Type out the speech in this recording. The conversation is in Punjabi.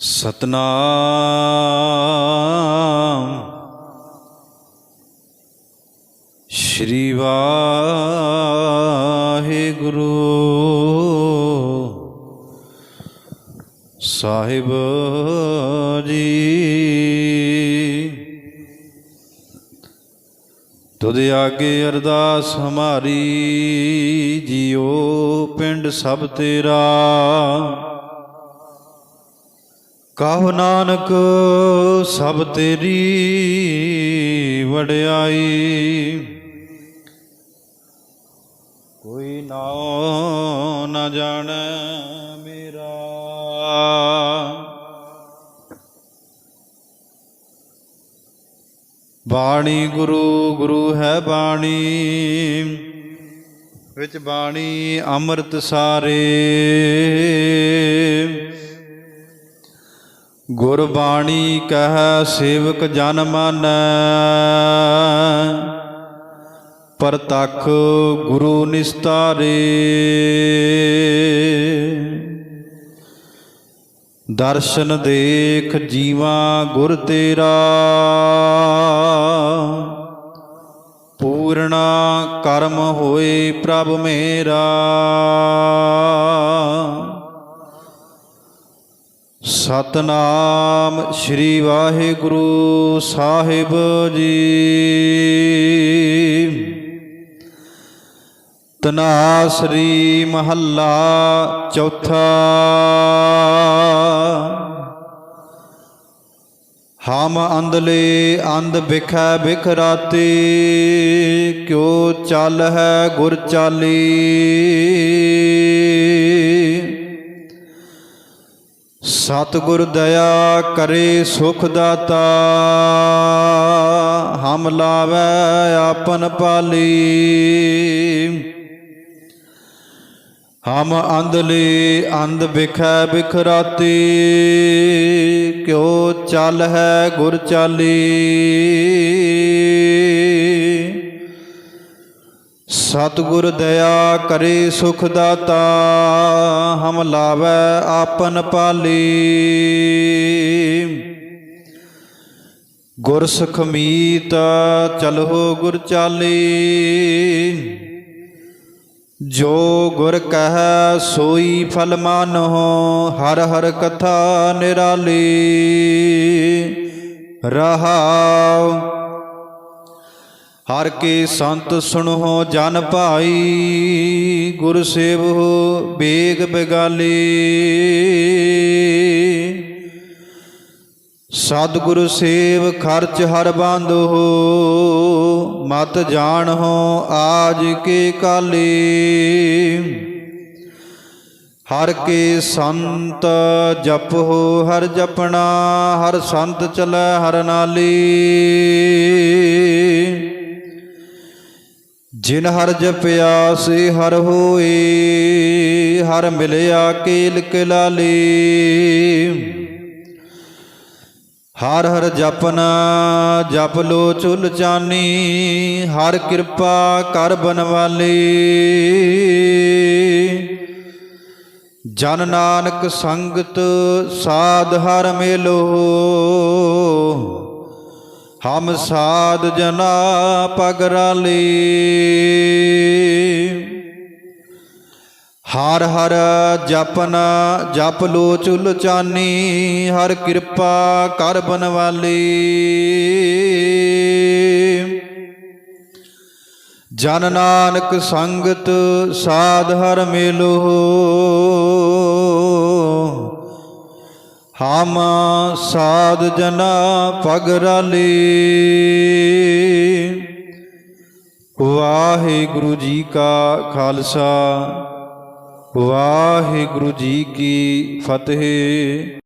ਸਤਨਾਮ। ਸ਼੍ਰੀ ਵਾਹਿਗੁਰੂ। ਸਾਹਿਬ ਜੀ। ਤੁਧ ਆਗੇ ਅਰਦਾਸ ਹਮਾਰੀ ਜੀਓ ਪਿੰਡ ਸਭ ਤੇਰਾ। ਕਹੋ ਨਾਨਕ, ਸਭ ਤੇਰੀ ਵਡਿਆਈ। ਕੋਈ ਨਾਉ ਨਾ ਜਾਣੈ ਮੇਰਾ। ਬਾਣੀ ਗੁਰੂ ਗੁਰੂ ਹੈ ਬਾਣੀ, ਵਿੱਚ ਬਾਣੀ ਅੰਮ੍ਰਿਤ ਸਾਰੇ। ਗੁਰਬਾਣੀ ਬਾਣੀ ਸੇਵਕ ਜਨ ਮਨ। ਪਰਤਖ ਗੁਰੂ ਨਿਸਤਾਰੇ ਦਰਸ਼ਨ ਦੇਖ ਜੀਵਾ ਗੁਰ ਤੇਰਾ। ਪੂਰਣਾ ਕਰਮ ਹੋਏ ਪ੍ਰਭ ਮੇਰਾ। ਸਤਨਾਮ ਸ੍ਰੀ ਵਾਹਿਗੁਰੂ ਸਾਹਿਬ ਜੀ। ਤਨਾ ਸ੍ਰੀ ਮਹੱਲਾ ਚੌਥਾ। ਹਮ ਅੰਧਲੇ ਅੰਧ ਬਿਖੈ ਬਿਖਰਾਤੇ, ਕਿਉ ਚੱਲ ਹੈ ਗੁਰ ਚਾਲੀ? ਸਤਿਗੁਰ ਦਇਆ ਕਰੇ ਸੁਖ ਦਾਤਾ, ਹਮ ਲਾਵੈ ਆਪਨ ਪਾਲੀ। ਹਮ ਅੰਧਲੇ ਅੰਧ ਬਿਖੈ ਬਿਖਰਾਤੀ, ਕਿਉ ਚੱਲ ਹੈ ਗੁਰ ਚਾਲੀ। ਸਤਿਗੁਰ ਦਇਆ ਕਰੇ ਸੁਖ ਦਾਤਾ, ਹਮ ਲਾਵੈ ਆਪਨ ਪਾਲੀ। ਗੁਰ ਸੁਖ ਮੀਤ ਚਲੋ ਗੁਰ ਚਾਲੀ। ਜੋ ਗੁਰ ਕਹੈ ਸੋਈ ਫਲ ਮਾਨੋ ਹਰ ਹਰ ਕਥਾ ਨਿਰਾਲੀ। ਰਹਾਉ ਹਰ ਕੇ ਸੰਤ ਸੁਣੋ ਜਨ ਭਾਈ, ਗੁਰ ਸੇਵੋ ਬੇਗ ਬਗਾਲੀ। ਸਤਿਗੁਰ ਸੇਵ ਖਰਚ ਹਰ ਬੰਦੋ ਮਤ ਜਾਣੋ ਆਜ ਕੇ ਕਾਲੇ। ਹਰ ਕੇ ਸੰਤ ਜਪੋ ਹਰ ਜਪਣਾ, ਹਰ ਸੰਤ ਚਲੈ ਹਰ ਨਾਲੀ। ਜਿਨ ਹਰ ਜਪਿਆ ਸੇ ਹਰ ਹੋਏ ਹਰ ਮਿਲਿਆ ਕੇਲ ਕਲਾਲੀ ਹਰ ਹਰ ਜਪਨਾ, ਜਪ ਲੋ ਚੁਲ ਚਾਨੀ, ਹਰ ਕਿਰਪਾ ਕਰ ਬਨਵਾਲੀ। ਜਨ ਨਾਨਕ ਸੰਗਤ, ਸਾਧ ਹਰ ਮਿਲੋ। ਹਮ ਸਾਧ ਜਨਾ ਪਗਰਾਲੀ ਹਰ ਹਰ ਜਪਨ ਜਪ ਲੋ ਚੁਲ ਚਾਨੀ, ਹਰ ਕਿਰਪਾ ਕਰ ਬਨਵਾਲੀ। ਜਨ ਨਾਨਕ ਸੰਗਤ ਸਾਧ ਹਰ ਮਿਲੋ। ਹਮ ਸਾਧ ਜਨਾ ਪਗਰਾਲੀ ਵਾਹਿਗੁਰੂ ਜੀ ਕਾ ਖਾਲਸਾ ਵਾਹਿਗੁਰੂ ਜੀ ਕੀ ਫਤਿਹ।